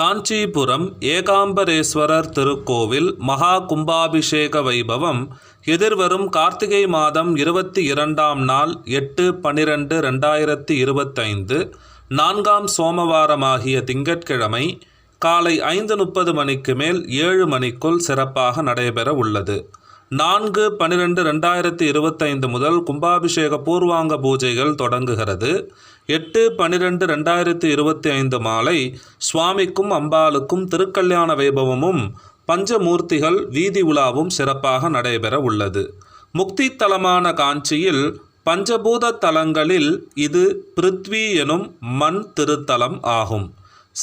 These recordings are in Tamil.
காஞ்சிபுரம் ஏகாம்பரேஸ்வரர் திருக்கோவில் மகா கும்பாபிஷேக வைபவம் எதிர்வரும் கார்த்திகை மாதம் இருபத்தி இரண்டாம் நாள் எட்டு பனிரெண்டு ரெண்டாயிரத்தி இருபத்தைந்து நான்காம் சோமவாரமாகிய திங்கட்கிழமை காலை ஐந்து முப்பது மணிக்கு மேல் ஏழு மணிக்குள் சிறப்பாக நடைபெற உள்ளது. நான்கு பன்னிரெண்டு ரெண்டாயிரத்தி இருபத்தைந்து முதல் கும்பாபிஷேக பூர்வாங்க பூஜைகள் தொடங்குகிறது. எட்டு பன்னிரெண்டு ரெண்டாயிரத்தி இருபத்தி ஐந்து மாலை சுவாமிக்கும் அம்பாளுக்கும் திருக்கல்யாண வைபவமும் பஞ்சமூர்த்திகள் வீதி உலாவும் சிறப்பாக நடைபெற உள்ளது. முக்தி தலமான காஞ்சியில் பஞ்சபூத தலங்களில் இது பிருத்வி எனும் மண் திருத்தலம் ஆகும்.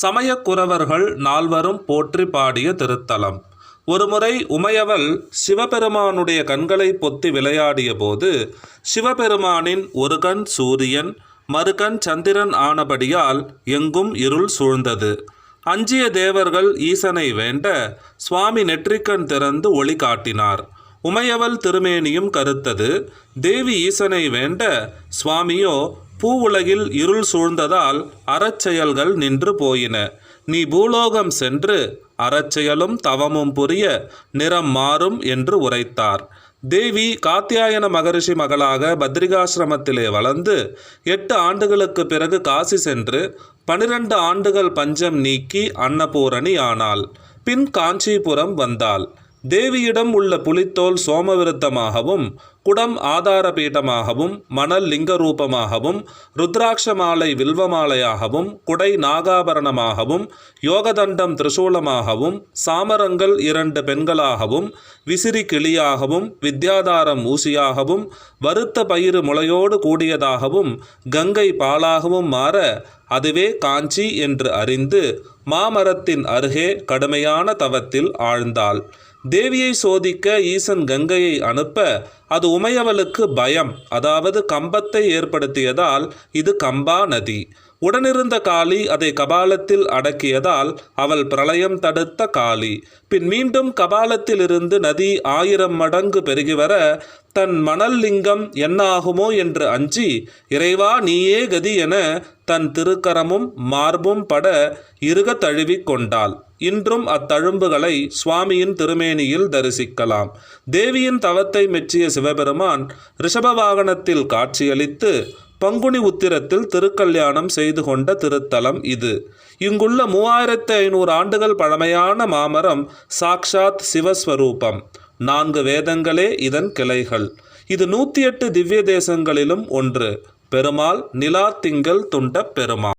சமயக்குறவர்கள் நால்வரும் போற்றி பாடிய திருத்தலம். ஒருமுறை உமையவள் சிவபெருமானுடைய கண்களை பொத்தி விளையாடிய போது சிவபெருமானின் ஒரு கண் சூரியன் மறுகண் சந்திரன் ஆனபடியால் எங்கும் இருள் சூழ்ந்தது. அஞ்சிய தேவர்கள் ஈசனை வேண்ட சுவாமி நெற்றிக்கண் திறந்து ஒளி காட்டினார். உமையவள் திருமேனியும் கருத்தது தேவி ஈசனை வேண்ட சுவாமியோ பூவுலகில் இருள் சூழ்ந்ததால் அறச்செயல்கள் நின்று போயின. நீ பூலோகம் சென்று அறச்செயலும் தவமும் புரிய நிறம் மாறும் என்று உரைத்தார். தேவி காத்தியாயன மகரிஷி மகளாக பத்ரிகாசிரமத்திலே வளர்ந்து எட்டு ஆண்டுகளுக்கு பிறகு காசி சென்று பனிரெண்டு ஆண்டுகள் பஞ்சம் நீக்கி அன்னபூரணி ஆனாள். பின் காஞ்சிபுரம் வந்தாள். தேவியிடம் உள்ள புலித்தோல் சோமவிருத்தமாகவும் குடம் ஆதாரபீட்டமாகவும் மணல் லிங்க ரூபமாகவும் ருத்ராட்ச மாலை வில்வமாலையாகவும் குடை நாகாபரணமாகவும் யோகதண்டம் திரிசூலமாகவும் சாமரங்கள் இரண்டு பெண்களாகவும் விசிறி கிளியாகவும் வித்யாதாரம் ஊசியாகவும் வறுத்த பயிறு முளையோடு கூடியதாகவும் கங்கை பாலாகவும் மாற அதுவே காஞ்சி என்று அறிந்து மாமரத்தின் அருகே கடுமையான தவத்தில் ஆழ்ந்தாள். தேவியை சோதிக்க ஈசன் கங்கையை அனுப்ப அது உமையவளுக்கு பயம் அதாவது கம்பத்தை ஏற்படுத்தியதால் இது கம்பா நதி. உடனிருந்த காளி அதை கபாலத்தில் அடக்கியதால் அவள் பிரளயம் தடுத்த காளி. பின் மீண்டும் கபாலத்திலிருந்து நதி ஆயிரம் மடங்கு பெருகி வர தன் மணல் லிங்கம் என்னாகுமோ என்று அஞ்சி இறைவா நீயே கதி என தன் திருக்கரமும் மார்பும் பட இருக தழுவிக் கொண்டாள். இன்றும் அத்தழும்புகளை சுவாமியின் திருமேனியில் தரிசிக்கலாம். தேவியின் தவத்தை மெச்சிய சிவபெருமான் ரிஷப வாகனத்தில் காட்சியளித்து பங்குனி உத்திரத்தில் திருக்கல்யாணம் செய்து கொண்ட திருத்தலம் இது. இங்குள்ள மூவாயிரத்து ஐநூறு ஆண்டுகள் பழமையான மாமரம் சாக்ஷாத் சிவஸ்வரூபம். நான்கு வேதங்களே இதன் கிளைகள். இது நூற்றி எட்டு திவ்ய தேசங்களிலும் ஒன்று. பெருமாள் நிலா திங்கள் துண்ட பெருமாள்.